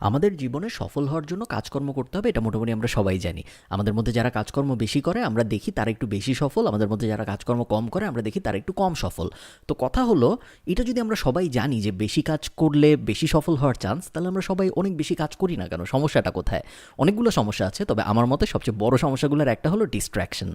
আমাদের জীবনে সফল হওয়ার জন্য কাজকর্ম করতে হবে, এটা মোটামুটি আমরা সবাই জানি। আমাদের মধ্যে যারা কাজকর্ম বেশি করে, আমরা দেখি তারা একটু বেশি সফল, আমাদের মধ্যে যারা কাজকর্ম কম করে, আমরা দেখি তারা একটু কম সফল। তো কথা হলো, এটা যদি আমরা সবাই জানি যে বেশি কাজ করলে বেশি সফল হওয়ার চান্স তাহলে আমরা সবাই অনেক বেশি কাজ করি না কেন? সমস্যাটা কোথায়? অনেকগুলো সমস্যা আছে, তবে আমার মতে সবচেয়ে বড় সমস্যাগুলোর একটা হলো ডিস্ট্র্যাকশন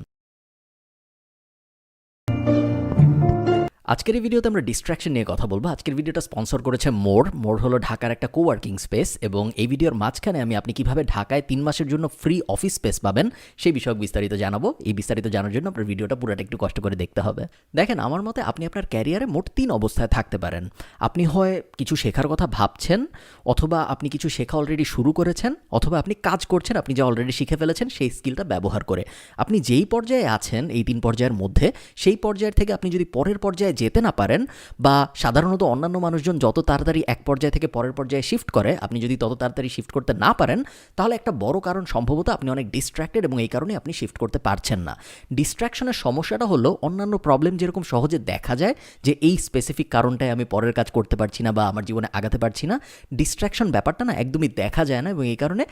আজকের এই ভিডিওতে আমরা ডিস্ট্রাকশন নিয়ে কথা বলব। আজকের ভিডিওটা স্পন্সর করেছে মোর মোর হলো ঢাকার একটা কোওয়ার্কিং স্পেস এবং এই ভিডিওর মাঝখানে আমি আপনি কীভাবে ঢাকায় তিন মাসের জন্য ফ্রি অফিস স্পেস পাবেন সেই বিষয়ক বিস্তারিত জানাব। এই বিস্তারিত জানার জন্য আপনার ভিডিওটা পুরোটা একটু কষ্ট করে দেখতে হবে। দেখেন, আমার মতে আপনি আপনার ক্যারিয়ারে মোট তিন অবস্থায় থাকতে পারেন। আপনি হয় কিছু শেখার কথা ভাবছেন অথবা আপনি কিছু শেখা অলরেডি শুরু করেছেন অথবা আপনি কাজ করছেন, আপনি যা অলরেডি শিখে ফেলেছেন সেই স্কিলটা ব্যবহার করে। আপনি যেই পর্যায়ে আছেন, এই তিন পর্যায়ের মধ্যে, সেই পর্যায়ের থেকে আপনি যদি পরের পর্যায়ে যেতে না পারেন বা সাধারণত অন্যান্য মানুষজন যত তাড়াতাড়ি এক পর্যায় থেকে পরের পর্যায়ে শিফট করে, আপনি যদি তত তাড়াতাড়ি শিফট করতে না পারেন, তাহলে একটা বড় কারণ সম্ভবত আপনি অনেক ডিস্ট্র্যাক্টেড এবং এই কারণে আপনি শিফট করতে পারছেন না। ডিস্ট্র্যাকশনের সমস্যাটা হলো অন্যান্য প্রবলেম যেরকম সহজে দেখা যায় যে এই স্পেসিফিক কারণটায় আমি পরের কাজ করতে পারছি না বা আমার জীবনে আগাতে পারছি না ডিস্ট্র্যাকশন ব্যাপারটা না একদমই দেখা যায় না এবং এই কারণে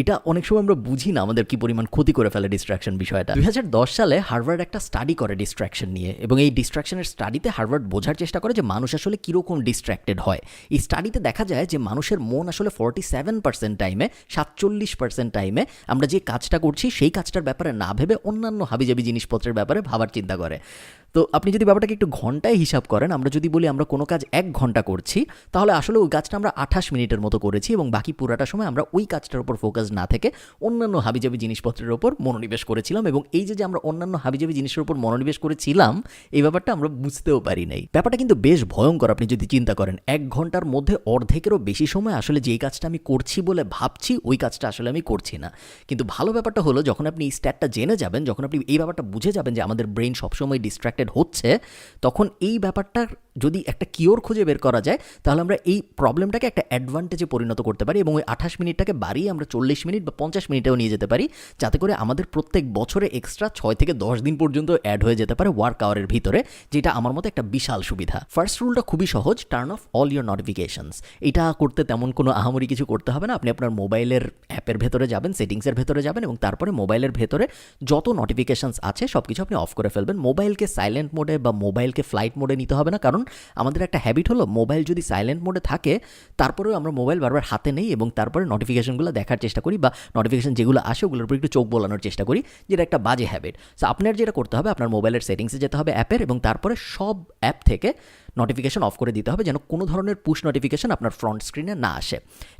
এটা অনেক সময় আমরা বুঝি না আমাদের কি পরিমাণ ক্ষতি করে ফেলে ডিস্ট্রাকশন বিষয়টা। দুই হাজার দশ সালে হার্ভার্ড একটা স্টাডি করে ডিস্ট্র্যাকশন নিয়ে এবং এই ডিস্ট্রাকশনের স্টাডিতে হার্ভার্ড বোঝার চেষ্টা করে যে মানুষ আসলে কীরকম ডিস্ট্র্যাক্টেড হয়। এই স্টাডিতে দেখা যায় যে মানুষের মন আসলে ফর্টি সেভেন পার্সেন্ট টাইমে সাতচল্লিশ পার্সেন্ট টাইমে আমরা যে কাজটা করছি সেই কাজটার ব্যাপারে না ভেবে অন্যান্য হাবিজাবি জিনিসপত্রের ব্যাপারে ভাবার চিন্তা করে। তো আপনি যদি ব্যাপারটাকে একটু ঘন্টায় হিসাব করেন, আমরা যদি বলি আমরা কোনো কাজ এক ঘণ্টা করছি, তাহলে আসলে ওই কাজটা আমরা আঠাশ মিনিটের মতো করেছি এবং বাকি পুরাটা সময় আমরা ওই কাজটার উপর ফোকাস না থেকে অন্যান্য হাবিজাবি জিনিসপত্রের ওপর মনোনিবেশ করেছিলাম এবং এই যে যে আমরা অন্যান্য হাবিজাবি জিনিসের উপর মনোনিবেশ করেছিলাম, এই ব্যাপারটা আমরা বুঝতেও পারি নাই। ব্যাপারটা কিন্তু বেশ ভয়ঙ্কর আপনি যদি চিন্তা করেন, এক ঘণ্টার মধ্যে অর্ধেকেরও বেশি সময় আসলে যেই কাজটা আমি করছি বলে ভাবছি, ওই কাজটা আসলে আমি করছি না। কিন্তু ভালো ব্যাপারটা হলো, যখন আপনি এই স্ট্যাটটা জেনে যাবেন, যখন আপনি এই ব্যাপারটা বুঝে যাবেন যে আমাদের ব্রেন সবসময় ডিস্ট্র্যাক্টেড হচ্ছে, তখন এই ব্যাপারটার যদি একটা কিওর খুঁজে বের করা যায়, তাহলে আমরা এই প্রবলেমটাকে একটা অ্যাডভান্টেজে পরিণত করতে পারি এবং ওই আঠাশ মিনিটটাকে বাড়িয়ে আমরা চল্লিশ মিনিট বা পঞ্চাশ মিনিটেও নিয়ে যেতে পারি, যাতে করে আমাদের প্রত্যেক বছরে এক্সট্রা ছয় থেকে দশ দিন পর্যন্ত অ্যাড হয়ে যেতে পারে ওয়ার্ক আওয়ারের ভিতরে, যেটা আমার মতে একটা বিশাল সুবিধা। ফার্স্ট রুলটা খুবই সহজ turn off all your notifications এটা করতে তেমন কোনো আহামরি কিছু করতে হবে না, আপনি আপনার মোবাইলের অ্যাপের ভেতরে যাবেন, সেটিংসের ভেতরে যাবেন এবং তারপরে মোবাইলের ভেতরে যত নোটিফিকেশনস আছে সব কিছু আপনি অফ করে ফেলবেন। মোবাইলকে সাইলেন্ট মোডে বা মোবাইলকে ফ্লাইট মোডে নিতে হবে না। কারণ আমাদের একটা হ্যাবিট হলো মোবাইল যদি সাইলেন্ট মোডে থাকে, তারপরেও আমরা মোবাইল বারবার হাতে নেই এবং তারপরে নোটিফিকেশনগুলো দেখার চেষ্টা করি বা নোটিফিকেশন যেগুলো আসে ওগুলোর উপর একটু চোখ বোলানোর চেষ্টা করি, যেটা একটা বাজে হ্যাবিট সো আপনার যেটা করতে হবে, আপনার মোবাইলের সেটিংসে যেতে হবে অ্যাপের এবং তারপরে সব অ্যাপ থেকে নোটিফিকেশন অফ করে দিতে হবে যেন কোনো ধরনের পুশ নোটিফিকেশন আপনার ফ্রন্ট স্ক্রিনে না আসে।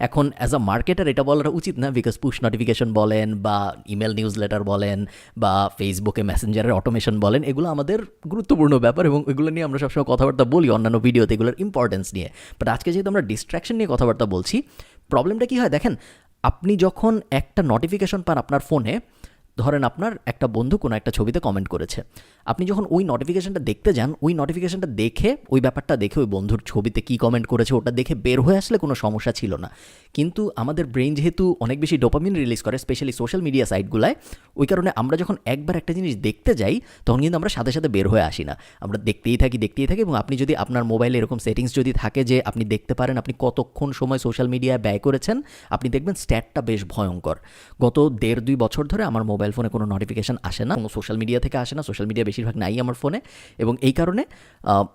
এখন অ্যাজ আ মার্কেটার এটা বলাটা উচিত না বিকজ পুশ নোটিফিকেশন বলেন বা ইমেল নিউজ লেটার বলেন বা ফেসবুকে মেসেঞ্জারের অটোমেশন বলেন, এগুলো আমাদের গুরুত্বপূর্ণ ব্যাপার এবং এগুলো নিয়ে আমরা সবসময় কথাবার্তা বলি অন্যান্য ভিডিওতে এগুলোর ইম্পর্টেন্স নিয়ে। বাট আজকে যেহেতু আমরা ডিস্ট্র্যাকশন নিয়ে কথাবার্তা বলছি প্রবলেমটা কী হয় দেখেন, আপনি যখন একটা নোটিফিকেশন পান আপনার ফোনে ধরেন আপনার একটা বন্ধু কোনো একটা ছবিতে কমেন্ট করেছে। আপনি যখন ওই নোটিফিকেশানটা দেখতে যান, ওই নোটিফিকেশনটা দেখে, ওই ব্যাপারটা দেখে ওই বন্ধুর ছবিতে কী কমেন্ট করেছে ওটা দেখে বের হয়ে আসলে কোনো সমস্যা ছিল না। কিন্তু আমাদের ব্রেন যেহেতু অনেক বেশি ডোপামিন রিলিজ করে স্পেশালি সোশ্যাল মিডিয়া সাইটগুলায় ওই কারণে আমরা যখন একবার একটা জিনিস দেখতে যাই, তখন কিন্তু আমরা সাথে সাথে বের হয়ে আসি না। আমরা দেখতেই থাকি দেখতেই থাকি এবং আপনি যদি আপনার মোবাইলে এরকম সেটিংস যদি থাকে যে আপনি দেখতে পারেন আপনি কতক্ষণ সময় সোশ্যাল মিডিয়ায় ব্যয় করেছেন, আপনি দেখবেন স্ট্যাটটা বেশ ভয়ঙ্কর। গত দেড় দুই বছর ধরে আমার মোবাইল ফোনে কোনো নোটিফিকেশান আসে না, কোনো সোশ্যাল মিডিয়া থেকে আসে না সোশ্যাল মিডিয়া বেশিরভাগ নাই আমার ফোনে এবং এই কারণে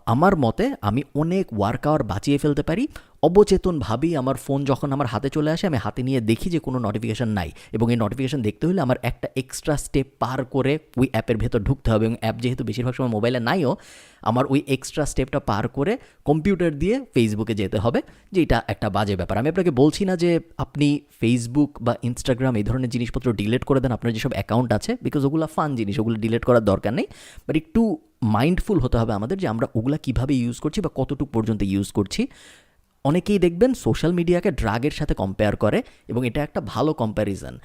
আমার মতে আমি অনেক ওয়ার্ক আওয়ার বাঁচিয়ে ফেলতে পারি অবচেতনভাবেই আমার ফোন যখন আমার হাতে চলে আসে, আমি হাতে নিয়ে দেখি যে কোনো নোটিফিকেশান নাই। এবং এই নোটিফিকেশান দেখতে হলে আমার একটা এক্সট্রা স্টেপ পার করে ওই অ্যাপের ভেতর ঢুকতে হবে। এবং অ্যাপ যেহেতু বেশিরভাগ সময় মোবাইলে নাইও, আমার ওই এক্সট্রা স্টেপটা পার করে কম্পিউটার দিয়ে ফেসবুকে যেতে হবে, যে এটা একটা বাজে ব্যাপার। আমি আপনাকে বলছি না যে আপনি ফেসবুক বা ইনস্টাগ্রাম এই ধরনের জিনিসপত্র ডিলিট করে দেন, আপনার যেসব অ্যাকাউন্ট আছে বিকজ ওগুলো ফান জিনিস, ওগুলো ডিলিট করার দরকার নেই। বাট একটু মাইন্ডফুল হতে হবে আমাদের যে আমরা ওগুলা কীভাবে ইউজ করছি বা কতটুকু পর্যন্ত ইউজ করছি। অনেকেই দেখবেন সোশ্যাল মিডিয়াকে ড্রাগের সাথে কম্পেয়ার করে এবং এটা একটা ভালো কম্প্যারিজন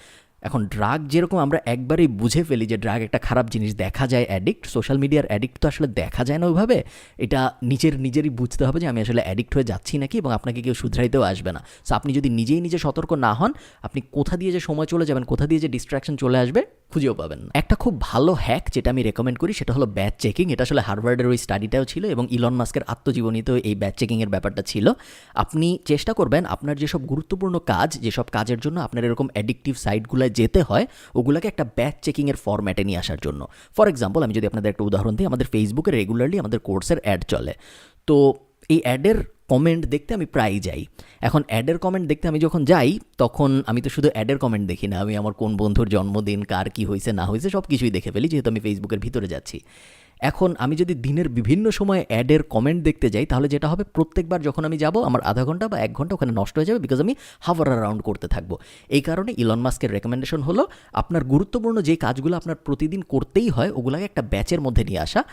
এখন ড্রাগ যেরকম আমরা একবারেই বুঝে ফেলি যে ড্রাগ একটা খারাপ জিনিস দেখা যায় অ্যাডিক্ট সোশ্যাল মিডিয়ার অ্যাডিক্ট তো আসলে দেখা যায় না ওইভাবে, এটা নিজের নিজেরই বুঝতে হবে যে আমি আসলে অ্যাডিক্ট হয়ে যাচ্ছি নাকি এবং আপনাকে কেউ শুধরাইতেও আসবে না। সো আপনি যদি নিজেই নিজে সতর্ক না হন, আপনি কোথা দিয়ে যে সময় চলে যাবেন, কোথা দিয়ে যে ডিস্ট্রাকশন চলে আসবে, খুঁজেও পাবেন না। একটা খুব ভালো হ্যাক যেটা আমি রেকমেন্ড করি, সেটা হলো ব্যাচ চেকিং এটা আসলে হার্ভার্ডের ওই স্টাডিটাও ছিল এবং ইলন মাস্কের আত্মজীবনীতেও এই ব্যাচ চেকিংয়ের ব্যাপারটা ছিল। আপনি চেষ্টা করবেন, আপনার যেসব গুরুত্বপূর্ণ কাজ, যেসব কাজের জন্য আপনার এরকম অ্যাডিক্টিভ সাইটগুলোয় যেতে হয়, ওগুলোকে একটা ব্যাচ চেকিংয়ের ফর্ম্যাটে নিয়ে আসার জন্য। ফর এক্সাম্পল আমি যদি আপনাদের একটা উদাহরণ দিই, আমাদের ফেসবুকে রেগুলারলি আমাদের কোর্সের অ্যাড চলে। তো, এই অ্যাডের কমেন্ট দেখতে আমি প্রায়ই যাই। এখন অ্যাডের কমেন্ট দেখতে আমি যখন যাই, তখন আমি তো শুধু অ্যাডের কমেন্ট দেখি না, আমি আমার কোন বন্ধুর জন্মদিন, কার কী হয়েছে না হয়েছে সব কিছুই দেখে ফেলি, যেহেতু আমি ফেসবুকের ভিতরে যাচ্ছি। এখন আমি যদি দিনের বিভিন্ন সময় অ্যাডের কমেন্ট দেখতে যাই, তাহলে যেটা হবে, প্রত্যেকবার যখন আমি যাব, আমার আধা ঘণ্টা বা এক ঘণ্টা ওখানে নষ্ট হয়ে যাবে বিকজ আমি হাভার রাউন্ড করতে থাকব। এই কারণে ইলন মাস্কের রেকমেন্ডেশন হলো, আপনার গুরুত্বপূর্ণ যে কাজগুলো আপনার প্রতিদিন করতেই হয়, ওগুলোকে একটা ব্যাচের মধ্যে নিয়ে আসা।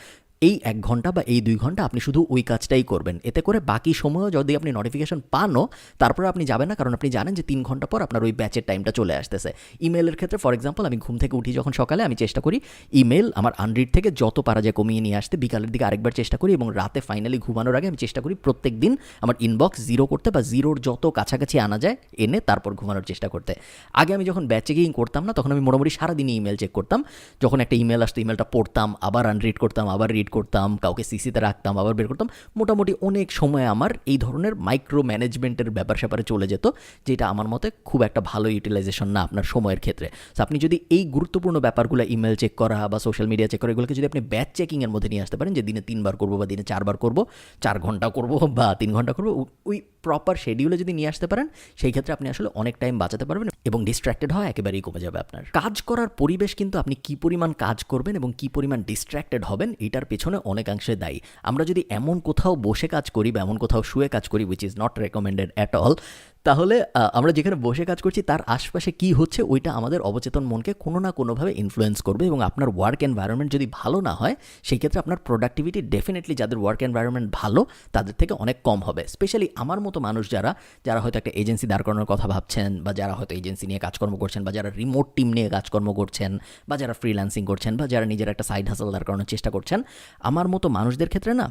এই এক ঘণ্টা বা এই দুই ঘণ্টা আপনি শুধু ওই কাজটাই করবেন। এতে করে বাকি সময়ও যদি আপনি নোটিফিকেশন পানও, তারপরে আপনি যাবেন না, কারণ আপনি জানেন যে তিন ঘণ্টা পর আপনার ওই ব্যাচের টাইমটা চলে আসতেছে। ইমেলের ক্ষেত্রে ফর এক্সাম্পল আমি ঘুম থেকে উঠি যখন সকালে, আমি চেষ্টা করি ইমেল আমার আনরিড থেকে যত পারা যায় কমিয়ে নিয়ে আসতে, বিকালের দিকে আরেকবার চেষ্টা করি এবং রাতে ফাইনালি ঘুমানোর আগে আমি চেষ্টা করি প্রত্যেক দিন আমার ইনবক্স জিরো করতে বা জিরোর যত কাছাকাছি আনা যায়, এনে তারপর ঘুমানোর চেষ্টা করতে। আগে আমি যখন ব্যাচে চেকিং করতাম না, তখন আমি মোটামুটি সারাদিনই ইমেল চেক করতাম। যখন একটা ইমেল আসতো ইমেলটা পড়তাম, আবার আনরিড করতাম, আবার রিড করতাম, কাউকে সিসিতে রাখতাম, আবার বের করতাম। মোটামুটি অনেক সময় আমার এই ধরনের মাইক্রো ম্যানেজমেন্টের ব্যাপার স্যাপারে চলে যেত, যেটা আমার মতে খুব একটা ভালো ইউটিলাইজেশন না আপনার সময়ের ক্ষেত্রে। তো আপনি যদি এই গুরুত্বপূর্ণ ব্যাপারগুলো ইমেল চেক করা বা সোশ্যাল মিডিয়া চেক করা, এগুলোকে যদি আপনি ব্যাচ চেকিংয়ের মধ্যে নিয়ে আসতে পারেন, যে দিনে তিনবার করব বা দিনে চারবার করব, চার ঘণ্টা করব বা তিন ঘণ্টা করব ওই প্রপার শেডিউলে যদি নিয়ে আসতে পারেন, সেই ক্ষেত্রে আপনি আসলে অনেক টাইম বাঁচাতে পারবেন এবং ডিস্ট্র্যাক্টেড হয় একেবারেই কমে যাবে আপনার। কাজ করার পরিবেশ কিন্তু আপনি কি পরিমাণ কাজ করবেন এবং কি পরিমাণ ডিস্ট্র্যাক্টেড হবেন, এটার অনেকাংশে দায়ী। আমরা যদি এমন কোথাও বসে কাজ করি বা এমন কোথাও শুয়ে কাজ করি which is not recommended at all তাহলে আমরা যেখানে বসে কাজ করছি, তার আশপাশে কি হচ্ছে, ওইটা আমাদের অবচেতন মনকে কোনো না কোনোভাবে ইনফ্লুয়েন্স করবে এবং আপনার ওয়ার্ক এনভায়রনমেন্ট যদি ভালো না হয় সেই ক্ষেত্রে আপনার প্রোডাক্টিভিটি ডেফিনেটলি যাদের ওয়ার্ক এনভায়রনমেন্ট ভালো, তাদের থেকে অনেক কম হবে। স্পেশালি আমার মতো মানুষ যারা যারা হয়তো একটা এজেন্সি দাঁড় করানোর কথা ভাবছেন, বা যারা হয়তো এজেন্সি নিয়ে কাজকর্ম করছেন, বা যারা রিমোট টিম নিয়ে কাজকর্ম করছেন, বা যারা ফ্রিল্যান্সিং করছেন, বা যারা নিজের একটা সাইড হাসল দাঁড় করানোর চেষ্টা করছেন, আমার মতো মানুষদের ক্ষেত্রে না,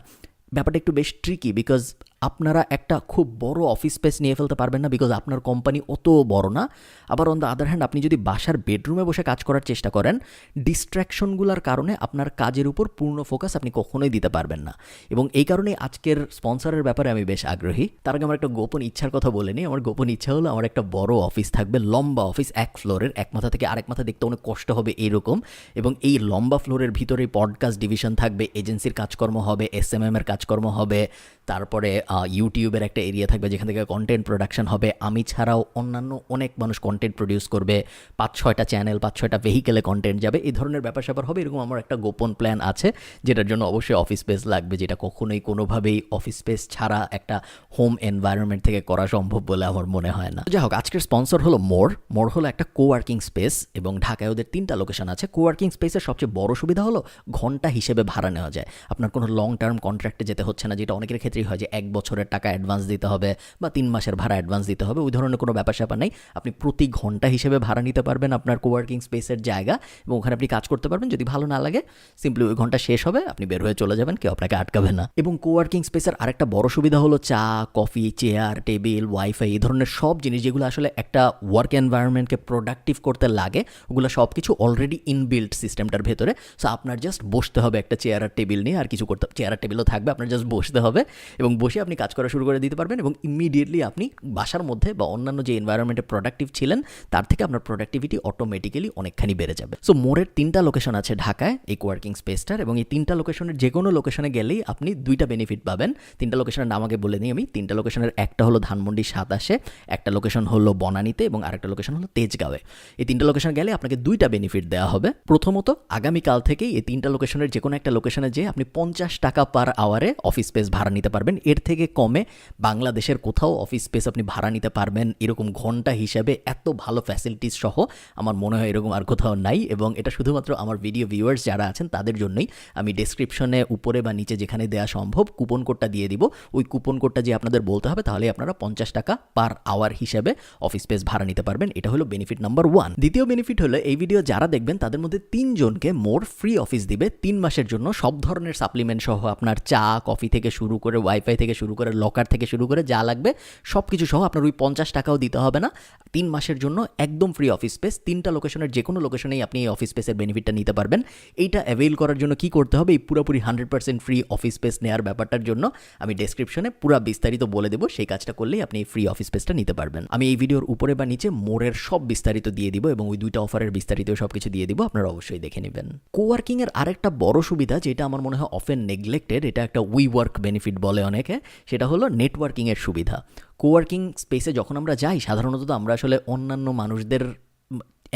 ব্যাপারটা একটু বেশ ট্রিকি বিকজ আপনারা একটা খুব বড় অফিস স্পেস নিয়ে ফেলতে পারবেন না বিকজ আপনার কোম্পানি অত বড় না। আবার অন দ্য আদার হ্যান্ড আপনি যদি বাসার বেডরুমে বসে কাজ করার চেষ্টা করেন ডিস্ট্র্যাকশনগুলোর কারণে আপনার কাজের উপর পূর্ণ ফোকাস আপনি কখনোই দিতে পারবেন না। এবং এই কারণেই আজকের স্পন্সরের ব্যাপারে আমি বেশ আগ্রহী। তার আগে আমার একটা গোপন ইচ্ছার কথা বলে নিই। আমার গোপন ইচ্ছা হলো আমার একটা বড় অফিস থাকবে, লম্বা অফিস এক ফ্লোরের এক মাথা থেকে আরেক মাথা দেখতে অনেক কষ্ট হবে এরকম। এবং এই লম্বা ফ্লোরের ভিতরে পডকাস্ট ডিভিশন থাকবে এজেন্সির কাজকর্ম হবে এস এম এর কাজকর্ম হবে তারপরে ইউটিউবের একটা এরিয়া থাকবে যেখান থেকে কন্টেন্ট প্রোডাকশন হবে। আমি ছাড়াও অন্যান্য অনেক মানুষ কন্টেন্ট প্রডিউস করবে। পাঁচ, ছয়টা চ্যানেল পাঁচ, ছয়টা ভেহিকেলে কন্টেন্ট যাবে। এই ধরনের ব্যাপার স্যাপার হবে। এরকম আমার একটা গোপন প্ল্যান আছে, যেটার জন্য অবশ্যই অফিস স্পেস লাগবে, যেটা কখনোই কোনোভাবেই অফিস স্পেস ছাড়া একটা হোম এনভায়রনমেন্ট থেকে করা সম্ভব বলে আমার মনে হয় না। যাই হোক, আজকের স্পন্সর হলো মোর মোর হলো একটা কোয়ার্কিং স্পেস এবং ঢাকায় ওদের তিনটা লোকেশন আছে। কোয়ার্কিং স্পেসের সবচেয়ে বড় সুবিধা হলো, ঘণ্টা হিসেবে ভাড়া নেওয়া যায়। আপনার কোনো লং টার্ম কন্ট্রাক্টে যেতে হচ্ছে না, যেটা অনেকের ক্ষেত্রেই হয় যে এক বছরের টাকা অ্যাডভান্স দিতে হবে বা তিন মাসের ভাড়া অ্যাডভান্স দিতে হবে, ওই ধরনের কোনো ব্যাপার স্যাপার নেই। আপনি প্রতি ঘণ্টা হিসেবে ভাড়া নিতে পারবেন আপনার কোয়ার্কিং স্পেসের জায়গা এবং ওখানে আপনি কাজ করতে পারবেন। যদি ভালো না লাগে সিম্পলি ওই ঘণ্টা শেষ হবে, আপনি বের হয়ে চলে যাবেন, কেউ আপনাকে আটকাবে না। এবং কোয়ার্কিং স্পেসের আরেকটা বড় সুবিধা হলো চা কফি চেয়ার টেবিল ওয়াইফাই এই ধরনের সব জিনিস যেগুলো আসলে একটা ওয়ার্ক এনভায়রনমেন্টকে প্রোডাক্টিভ করতে লাগে, ওগুলো সব কিছু অলরেডি ইনবিল্ট সিস্টেমটার ভেতরে। সো আপনার জাস্ট বসতে হবে একটা চেয়ার আর টেবিল নিয়ে, আর কিছু করতে চেয়ার আর টেবিলও থাকবে, আপনার জাস্ট বসতে হবে। এবং বসে আপনি কাজ করা শুরু করে দিতে পারবেন এবং ইমিডিয়েটলি আপনি বাসার মধ্যে বা অন্যান্য যে এনভায়রনমেন্টে প্রোডাক্টিভ ছিলেন, তার থেকে আপনার প্রোডাক্টিভিটি অটোমেটিক্যালি অনেকখানি বেড়ে যাবে। সো মোরের তিনটা লোকেশন আছে ঢাকায়, এই কোয়ার্কিং স্পেসটার এবং এই তিনটা লোকেশনের যে কোনো লোকেশনে গেলেই আপনি দুইটা বেনিফিট পাবেন। তিনটা লোকেশনের নাম আগে বলে নিই আমি। তিনটা লোকেশনের একটা হলো ধানমন্ডি সাতাশে, একটা লোকেশন হলো বনানীতে এবং আরেকটা লোকেশন হলো তেজগাঁওয়ে। এই তিনটা লোকেশন গেলে আপনাকে দুইটা বেনিফিট দেওয়া হবে। প্রথমত, আগামীকাল থেকেই এই তিনটা লোকেশনের যে কোনো একটা লোকেশনে যেয়ে আপনি পঞ্চাশ টাকা পার আওয়ারে অফিস স্পেস ভাড়া নিতে পারবেন। পারবেন। এর থেকে কমে বাংলাদেশের কোথাও অফিস স্পেস আপনি ভাড়া নিতে পারবেন এরকম ঘণ্টা হিসাবে এত ভালো ফ্যাসিলিটিস সহ আমার মনে হয় এরকম আর কোথাও নাই এবং এটা শুধুমাত্র আমার ভিডিও ভিউয়ার্স যারা আছেন তাদের জন্যই আমি ডেসক্রিপশনে উপরে বা নিচে যেখানে দেওয়া সম্ভব কুপন কোডটা দিয়ে দিব। ওই কুপন কোডটা যে আপনাদের বলতে হবে তাহলে আপনারা পঞ্চাশ টাকা পার আওয়ার হিসেবে অফিস স্পেস ভাড়া নিতে পারবেন। এটা হলো বেনিফিট নাম্বার ওয়ান দ্বিতীয় বেনিফিট হলো এই ভিডিও যারা দেখবেন তাদের মধ্যে তিনজনকে মোর ফ্রি অফিস দিবে। তিন মাসের জন্য সব ধরনের সাপ্লিমেন্ট সহ আপনার চা কফি থেকে শুরু করে ওয়াইফাই থেকে শুরু করে লকার থেকে শুরু করে যা লাগবে সব কিছু সহ আপনার ওই পঞ্চাশ টাকাও দিতে হবে না। তিন মাসের জন্য একদম ফ্রি অফিস স্পেস তিনটা লোকেশনের যে কোনো লোকেশনেই আপনি এই অফিস স্পেসের বেনিফিটটা নিতে পারবেন। এইটা অ্যাভেল করার জন্য কি করতে হবে? এই পুরোপুরি hundred percent free office space নেওয়ার ব্যাপারটার জন্য আমি ডেসক্রিপশনে পুরো বিস্তারিত বলে দেবো, সেই কাজটা করলেই আপনি ফ্রি অফিস স্পেসটা নিতে পারবেন। আমি এই ভিডিওর উপরে বা নিচে মোড়ের সব বিস্তারিত দিয়ে দিব এবং ওই দুইটা অফারের বিস্তারিত সব কিছু দিয়ে দিব, আপনারা অবশ্যই দেখে নেবেন। কোয়ার্কিং এর আরেকটা বড় সুবিধা, যেটা আমার মনে হয় অফেন নেগলেক্টেড এটা একটা উই ওয়ার্ক বেনিফিট বলে অনেকে, সেটা হলো নেটওয়ার্কিংয়ের সুবিধা। কোয়ার্কিং স্পেসে যখন আমরা যাই, সাধারণত তো আমরা আসলে অন্যান্য মানুষদের,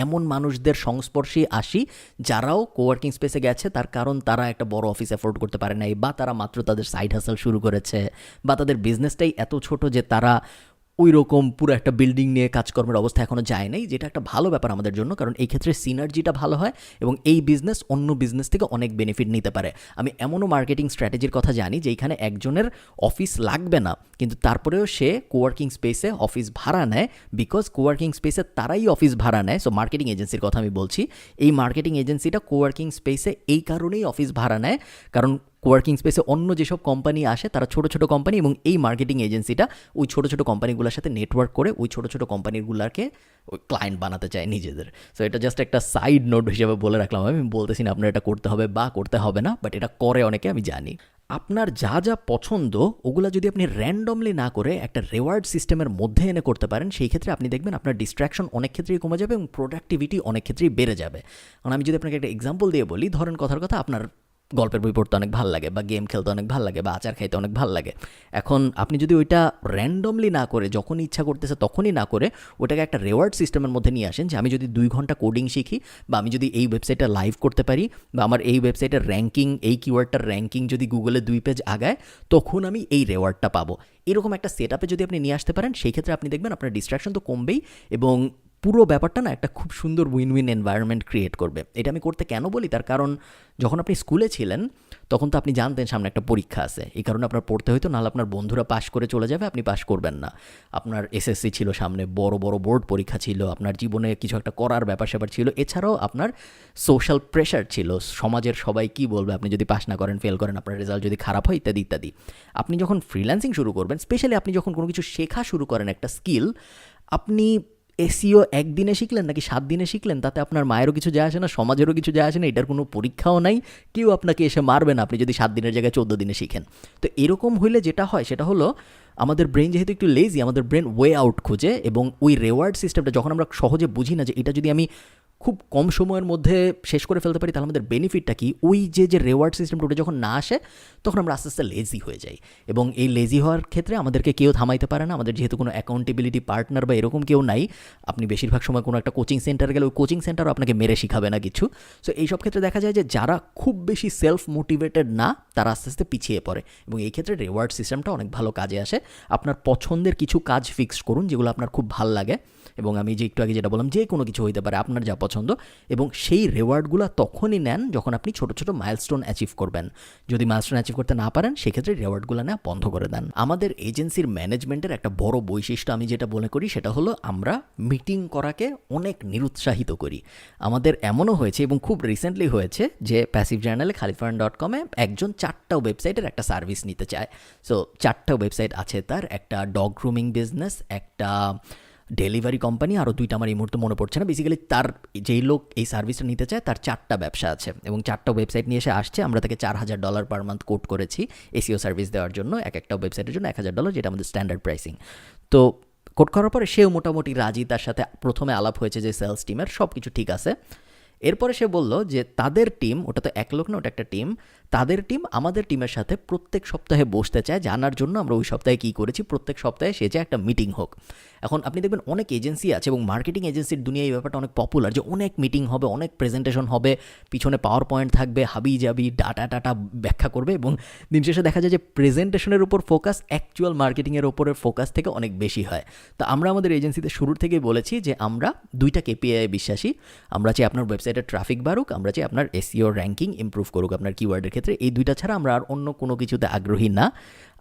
এমন মানুষদের সংস্পর্শে আসি, যারাও কোয়ার্কিং স্পেসে গেছে, তার কারণ তারা একটা বড় অফিস অ্যাফোর্ড করতে পারে নাই, বা তারা মাত্র তাদের সাইড হাসাল শুরু করেছে, বা তাদের বিজনেসটাই এত ছোট যে তারা ওই রকম পুরো একটা বিল্ডিং নিয়ে কাজকর্মের অবস্থা এখনও যায় নাই, যেটা একটা ভালো ব্যাপার আমাদের জন্য, কারণ এই ক্ষেত্রে সিনার্জিটা ভালো হয় এবং এই বিজনেস অন্য বিজনেস থেকে অনেক বেনিফিট নিতে পারে। আমি এমনও মার্কেটিং স্ট্র্যাটেজির কথা জানি যেখানে একজনের অফিস লাগবে না, কিন্তু তারপরেও সে কোয়ার্কিং স্পেসে অফিস ভাড়া নেয় বিকজ কোয়ার্কিং স্পেসে তারাই অফিস ভাড়া নেয়। সো মার্কেটিং এজেন্সির কথা আমি বলছি, এই মার্কেটিং এজেন্সিটা কোয়ার্কিং স্পেসে এই কারণেই অফিস ভাড়া নেয়, কারণ কোয়ার্কিং স্পেসে অন্য যেসব কোম্পানি আসে, তারা ছোট ছোট কোম্পানি এবং এই মার্কেটিং এজেন্সিটা ওই ছোট ছোট কোম্পানিগুলোর সাথে নেটওয়ার্ক করে ওই ছোট ছোট কোম্পানিগুলোকে ওই ক্লায়েন্ট বানাতে চায় নিজেদের। সো এটা জাস্ট একটা সাইড নোট হিসেবে বলে রাখলাম আমি। বলতেছি না আপনার এটা করতে হবে বা করতে হবে না বাট এটা করে অনেকে, আমি জানি। আপনার যা যা পছন্দ, ওগুলো যদি আপনি র্যান্ডমলি না করে একটা রেওয়ার্ড সিস্টেমের মধ্যে এনে করতে পারেন, সেই ক্ষেত্রে আপনি দেখবেন আপনার ডিস্ট্র্যাকশন অনেক ক্ষেত্রেই কমে যাবে এবং প্রোডাক্টিভিটি অনেক ক্ষেত্রেই বেড়ে যাবে। কারণ আমি যদি আপনাকে একটা এক্সাম্পল দিয়ে বলি, ধরেন কথার কথা, আপনার গল্পের বই পড়তে অনেক ভালো লাগে, বা গেম খেলতে অনেক ভালো লাগে, বা আচার খাইতে অনেক ভালো লাগে। এখন আপনি যদি ওইটা র্যান্ডমলি না করে, যখন ইচ্ছা করতেছে তখনই না করে ওটাকে একটা রেওয়ার্ড সিস্টেমের মধ্যে নিয়ে আসেন যে আমি যদি দুই ঘণ্টা কোডিং শিখি, বা আমি যদি এই ওয়েবসাইটটা লাইভ করতে পারি, বা আমার এই ওয়েবসাইটের র্যাঙ্কিং এই কিওয়ার্ডটার র্যাঙ্কিং যদি গুগলে দুই পেজ আগায়, তখন আমি এই রেওয়ার্ডটা পাবো। এরকম একটা সেট যদি আপনি নিয়ে আসতে পারেন, সেই ক্ষেত্রে আপনি দেখবেন আপনার ডিস্ট্রাকশন তো কমবেই এবং পুরো ব্যাপারটা না একটা খুব সুন্দর উইন উইন এনভায়রনমেন্ট ক্রিয়েট করবে। এটা আমি করতে কেন বলি? তার কারণ যখন আপনি স্কুলে ছিলেন, তখন তো আপনি জানতেন সামনে একটা পরীক্ষা আছে। এই কারণে আপনার পড়তে হয়তো নাহলে আপনার বন্ধুরা পাশ করে চলে যাবে, আপনি পাশ করবেন না। আপনার এসএসসি ছিল সামনে, বড় বড় বোর্ড পরীক্ষা ছিল, আপনার জীবনে কিছু একটা করার ব্যাপার স্যাপার ছিল, এছাড়াও আপনার সোশ্যাল প্রেশার ছিল। সমাজের সবাই কি বলবে? আপনি যদি পাশ না করেন ফেল করেন, আপনার রেজাল্ট যদি খারাপ হয়, ইত্যাদি ইত্যাদি। আপনি যখন ফ্রিল্যান্সিং শুরু করবেন স্পেশালি আপনি যখন কোনো কিছু শেখা শুরু করেন একটা স্কিল আপনি এসিও একদিনে শিখলেন নাকি সাত দিনে শিখলেন? তাতে আপনার মায়েরও কিছু যায় আসে না, সমাজেরও কিছু যায় আসে না, এটার কোনো পরীক্ষাও নাই। কেউ আপনাকে এসে মারবে না, আপনি যদি সাত দিনের জায়গায় চোদ্দ দিনে শিখেন। তো এরকম হইলে যেটা হয়, সেটা হলো আমাদের ব্রেন যেহেতু একটু লেজি আমাদের ব্রেন ওয়ে আউট খোঁজে এবং ওই রেওয়ার্ড সিস্টেমটা যখন আমরা সহজে বুঝি না যে এটা যদি আমি খুব কম সময়ের মধ্যে শেষ করে ফেলতে পারি, তাহলে আমাদের বেনিফিটটা কি? ওই যে যে রেওয়ার্ড সিস্টেমটা ওটা যখন না আসে, তখন আমরা আস্তে আস্তে লেজি হয়ে যাই। এবং এই লেজি হওয়ার ক্ষেত্রে আমাদেরকে কেউ থামাইতে পারে না। আমাদের যেহেতু কোনো অ্যাকাউন্টেবিলিটি পার্টনার বা এরকম কেউ নাই, আপনি বেশিরভাগ সময় কোনো একটা কোচিং সেন্টারে গেলে ওই কোচিং সেন্টারও আপনাকে মেরে শিখাবে না কিছু। সো এইসব ক্ষেত্রে দেখা যায় যে, যারা খুব বেশি সেলফ মোটিভেটেড না, তারা আস্তে আস্তে পিছিয়ে পড়ে। এবং এই ক্ষেত্রে রেওয়ার্ড সিস্টেমটা অনেক ভালো কাজে আসে। আপনার পছন্দের কিছু কাজ ফিক্সড করুন, যেগুলো আপনার খুব ভালো লাগে। এবং আমি যে, একটু আগে যেটা বললাম, যে কোনো কিছু হইতে পারে, আপনার যা পছন্দ এবং সেই রেওয়ার্ডগুলো তখনই নেন যখন আপনি ছোটো ছোটো মাইলস্টোন অ্যাচিভ করবেন। যদি মাইলস্টোন অ্যাচিভ করতে না পারেন, সেক্ষেত্রে রেওয়ার্ডগুলো নেওয়া বন্ধ করে দেন। আমাদের এজেন্সির ম্যানেজমেন্টের একটা বড় বৈশিষ্ট্য আমি যেটা মনে করি, সেটা হলো আমরা মিটিং করাকে অনেক নিরুৎসাহিত করি। আমাদের এমনও হয়েছে এবং খুব রিসেন্টলি হয়েছে যে প্যাসিভ জার্নালে খালিফান ডট কমে একজন চারটা ওয়েবসাইটের একটা সার্ভিস নিতে চায়। সো চারটা ওয়েবসাইট আছে তার, একটা ডগ গ্রুমিং বিজনেস একটা ডেলিভারি কোম্পানি আরও দুইটা আমার এই মুহূর্তে মনে পড়ছে না। বেসিক্যালি তার যেই লোক এই সার্ভিসটা নিতে চায়, তার চারটা ব্যবসা আছে এবং চারটা ওয়েবসাইট নিয়ে এসে আসছে। আমরা তাকে চার হাজার ডলার পার মান্থ কোট করেছি এসিও সার্ভিস দেওয়ার জন্য, এক একটা ওয়েবসাইটের জন্য এক হাজার ডলার যেটা আমাদের স্ট্যান্ডার্ড প্রাইসিং তো কোট করার পরে সেও মোটামুটি রাজি, তার সাথে প্রথমে আলাপ হয়েছে যে সেলস টিমের সব কিছু ঠিক আছে। এরপরে সে বলল যে তাদের টিম ওটা তো এক লোক না, ওটা একটা টিম তাদের টিম আমাদের টিমের সাথে প্রত্যেক সপ্তাহে বসতে চায়, জানার জন্য আমরা ওই সপ্তাহে কী করেছি, প্রত্যেক সপ্তাহে সে যে একটা মিটিং হোক। এখন আপনি দেখবেন অনেক এজেন্সি আছে এবং মার্কেটিং এজেন্সির দুনিয়া এই ব্যাপারটা অনেক পপুলার যে অনেক মিটিং হবে, অনেক প্রেজেন্টেশন হবে, পিছনে পাওয়ার পয়েন্ট থাকবে, হাবি জাবি, ডাটা টাটা ব্যাখ্যা করবে এবং দিন শেষে দেখা যায় যে প্রেজেন্টেশনের উপর ফোকাস অ্যাকচুয়াল মার্কেটিংয়ের উপরের ফোকাস থেকে অনেক বেশি হয়। তো আমরা আমাদের এজেন্সিতে শুরুর থেকেই বলেছি যে আমরা দুইটা কেপিআই বিশ্বাসী। আমরা চাই আপনার ওয়েবসাইটে ট্রাফিক বাড়ুক, আমরা চাই আপনার এসিও র্যাঙ্কিং ইমপ্রুভ করুক, আপনার কিওয়ার্ডের ক্ষেত্রে এই দুইটা ছাড়া আমরা আর অন্য কোনো কিছুতে আগ্রহী না।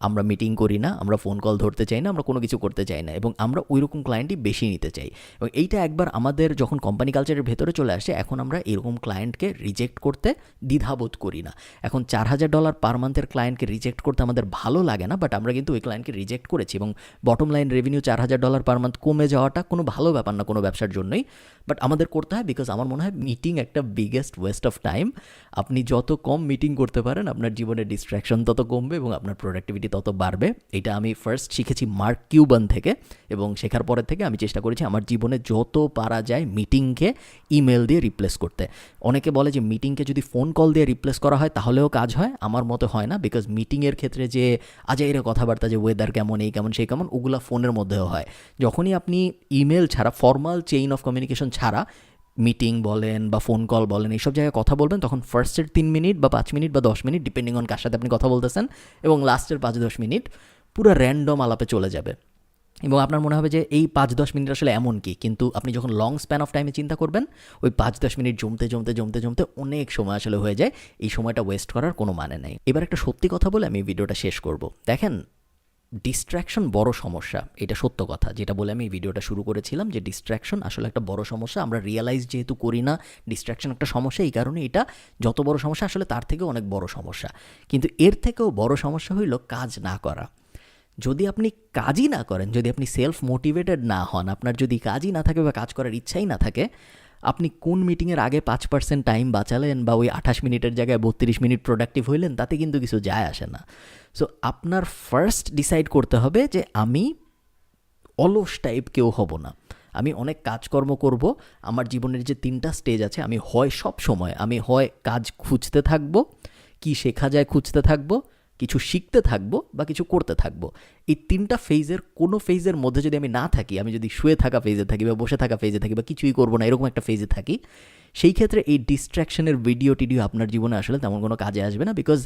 আমরা মিটিং করি না, আমরা ফোন কল ধরতে চাই না, আমরা কোনো কিছু করতে চাই না এবং আমরা ওই রকম ক্লায়েন্টই বেশি নিতে চাই। এবং এইটা একবার আমাদের যখন কোম্পানি কালচারের ভেতরে চলে আসে, এখন আমরা এরকম ক্লায়েন্টকে রিজেক্ট করতে দ্বিধাবোধ করি না। এখন চার হাজার ডলার পার মান্থের ক্লায়েন্টকে রিজেক্ট করতে আমাদের ভালো লাগে না বাট আমরা কিন্তু ওই ক্লায়েন্টকে রিজেক্ট করেছি এবং বটম লাইন রেভিনিউ চার হাজার ডলার পার মান্থ কমে যাওয়াটা কোনো ভালো ব্যাপার না কোনো ব্যবসার জন্যই। বাট আমাদের করতে হয় বিকজ আমার মনে হয় মিটিং একটা বিগেস্ট ওয়েস্ট অফ টাইম আপনি যত কম মিটিং করতে পারেন, আপনার জীবনের ডিস্ট্র্যাকশন তত কমবে এবং আপনার প্রোডাক্টিভিটি তত বাড়বে। এটা আমি ফার্স্ট শিখেছি মার্ক কিউবান থেকে এবং শেখার পরের থেকে আমি চেষ্টা করেছি আমার জীবনে যত পারা যায় মিটিংকে ইমেল দিয়ে রিপ্লেস করতে। অনেকে বলে যে মিটিংকে যদি ফোন কল দিয়ে রিপ্লেস করা হয় তাহলেও কাজ হয়। আমার মতো হয় না বিকজ মিটিংয়ের ক্ষেত্রে যে আজাইরে কথাবার্তা, যে ওয়েদার কেমন, এই কেমন, সেই কেমন, ওগুলো ফোনের মধ্যেও হয়। যখনই আপনি ইমেল ছাড়া ফর্মাল চেইন অফ কমিউনিকেশন ছাড়া মিটিং বলেন বা ফোন কল বলেন, এইসব জায়গায় কথা বলবেন, তখন ফার্স্টের তিন মিনিট বা পাঁচ মিনিট বা দশ মিনিট ডিপেন্ডিং অন কার সাথে আপনি কথা বলতেছেন, এবং লাস্টের পাঁচ দশ মিনিট পুরো র্যান্ডম আলাপে চলে যাবে। এবং আপনার মনে হবে যে এই পাঁচ দশ মিনিট আসলে এমন কি, কিন্তু আপনি যখন লং স্প্যান অফ টাইমে চিন্তা করবেন, ওই পাঁচ দশ মিনিট জমতে জমতে জমতে জমতে অনেক সময় আসলে হয়ে যায়। এই সময়টা ওয়েস্ট করার কোনো মানে নেই। এবার একটা সত্যি কথা বলে আমি ভিডিওটা শেষ করব। দেখেন ডিস্ট্র্যাকশন বড় সমস্যা, এটা সত্য কথা। যেটা বলে আমি এই ভিডিওটা শুরু করেছিলাম যে ডিস্ট্র্যাকশন আসলে একটা বড় সমস্যা, আমরা রিয়েলাইজ যেহেতু করি না ডিস্ট্র্যাকশন একটা সমস্যা, এই কারণে এটা যত বড় সমস্যা আসলে তার থেকেও অনেক বড় সমস্যা। কিন্তু এর থেকেও বড় সমস্যা হইল কাজ না করা। যদি আপনি কাজই না করেন, যদি আপনি সেলফ মোটিভেটেড না হন, আপনার যদি কাজই না থাকে বা কাজ করার ইচ্ছাই না থাকে আপনি কোন মিটিংয়ের আগে পাঁচ পার্সেন্ট টাইম বাঁচালেন বা ওই আঠাশ মিনিটের জায়গায় বত্রিশ মিনিট প্রোডাক্টিভ হইলেন, তাতে কিন্তু কিছু যায় আসে না। সো আপনার ফার্স্ট ডিসাইড করতে হবে যে আমি অলস টাইপ কেউ হব না। আমি অনেক কাজকর্ম করব, আমার জীবনের যে তিনটা স্টেজ আছে, আমি হয় সব সময়, আমি হয় কাজ খুঁজতে থাকব, কি শেখা যায় খুঁজতে থাকব কিছু শিখতে থাকব বা কিছু করতে থাকব। এই তিনটা ফেজের কোনো ফেজের মধ্যে যদি আমি না থাকি, আমি যদি শুয়ে থাকা ফেজে থাকি বা বসে থাকা ফেজে থাকি বা কিছুই করব না, এরকম একটা ফেজে থাকি, সেই ক্ষেত্রে এই ডিস্ট্র্যাকশনের ভিডিও টিডিও আপনার জীবনে আসলে তেমন কোনো কাজে আসবে না because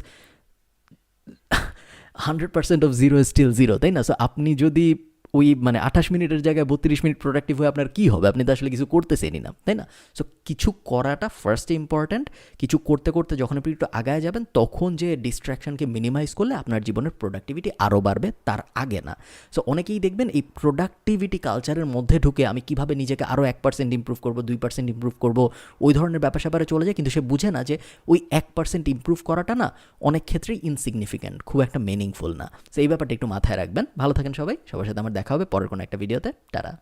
hundred percent of zero still zero তাই না? সো আপনি যদি ওই মানে আঠাশ মিনিটের জায়গায় বত্রিশ মিনিট প্রোডাক্টিভ হয়ে আপনার কী হবে? আপনি তো আসলে কিছু করতেছেনই না, তাই না? সো কিছু করাটা ফার্স্টে ইম্পর্ট্যান্ট কিছু করতে করতে যখন আপনি একটু আগায় যাবেন, তখন যে ডিস্ট্র্যাকশনকে মিনিমাইজ করলে আপনার জীবনের প্রোডাক্টিভিটি আরও বাড়বে, তার আগে না। সো অনেকেই দেখবেন এই প্রোডাক্টিভিটি কালচারের মধ্যে ঢুকে আমি কীভাবে নিজেকে আরও এক পার্সেন্ট ইম্প্রুভ করব, দুই পার্সেন্ট ইম্প্রুভ করব, ওই ধরনের ব্যাপার স্যাপারে চলে যায়, কিন্তু সে বুঝে না যে ওই এক পার্সেন্ট ইম্প্রুভ করাটা না অনেক ক্ষেত্রেই ইনসিগনিফিক্যান্ট খুব একটা মিনিংফুল না। সো এই ব্যাপারটা একটু মাথায় রাখবেন। ভালো থাকেন সবাই, সবার সাথে আমার দেখা হবে পরের কোনো একটা ভিডিওতে। টাটা।